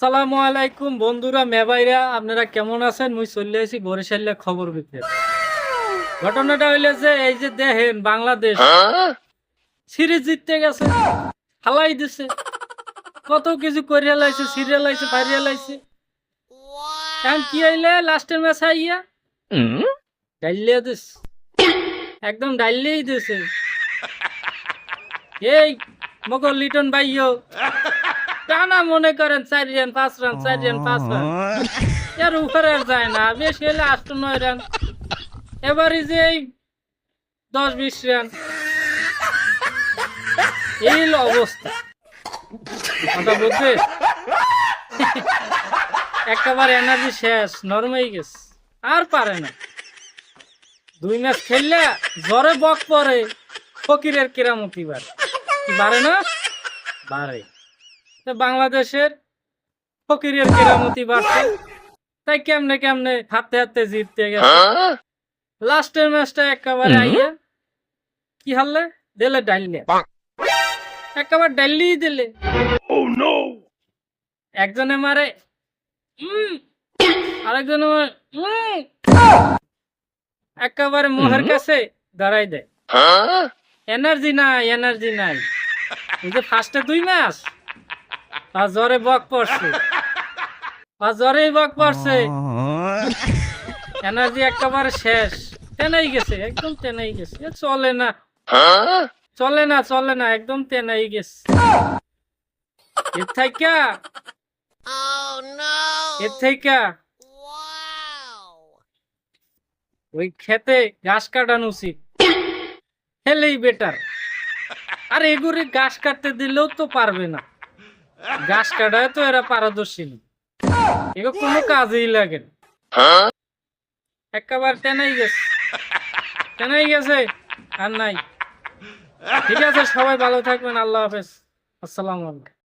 সালামু আলাইকুম বন্ধুরা মেবাইরা আপনারা কেমন আছেন? মুই চলে আইছি বরিশালে খবর দিতে ঘটনাটা হইলে যে, এই যে দেখেন, বাংলাদেশ সিরিজ জিততে গেছে, হালাই দিছে। কত কিছু করিয়া লাইছে সিরিয়াল আইছে ফাইরিয়াল আইছে এখন কি আইলে লাস্টের ম্যাচ আইয়া ডাইলিয়া দিস একদম ডাইলিয়েই দিছে। এই মকর লিটন ভাইও। টানা মনে করেন চার রান পাঁচ রান চার রান পাঁচ রান। এর উপরে যায় না বেশি হলে আষ্ট নয় রান। এবারে যে দশ বিশ রান। এই অবস্থা। কথা বুঝছে একেবারে এনার্জি শেষ নরমেই গেছে। আর পারে না। দুই ম্যাচ খেললে জ্বরে বক পরে ফকিরের কেরামতি বাড়ে। বাড়ে না? বাড়ে। বাংলাদেশের ফকিরের কেরামতি বাড়ছে। তাই কেমনে কেমনে হাতে হাতে জিততে গেছে। লাস্টের ম্যাচটা একেবারে আইয়া কি হারলে? দিলে ডাইলে একেবারে ডাইলেই দিলে। একজনে মারে উম, আরেকজনে মারে। একেবারে মোহের কাছে দাঁড়াই দেয়। এনার্জি নাই এনার্জি নাই। ফার্স্টে দুই মাস জ্বরে বক পড়ছে। আর জ্বরেই বক পড়ছে। এনার্জি একেবারে শেষ। তেনাই গেছে, একদম তেনাই গেছে। চলে না। চলে না চলে না, একদম তেনাই গেছে। এর থাইকা। এর থাইকা। ওই খেতে ঘাস কাটানো উচিত। হেলেই বেটার আর এগুলি ঘাস কাটতে দিলেও তো পারবে না। ঘাস কাটায় তো এরা পারদর্শী এগুলো কোনো কাজেই লাগে একেবারে টেনাই গেছে। টেনাই গেছে, আর নাই। ঠিক আছে, সবাই ভালো থাকবেন, আল্লাহ হাফেজ। আসসালামু আলাইকুম।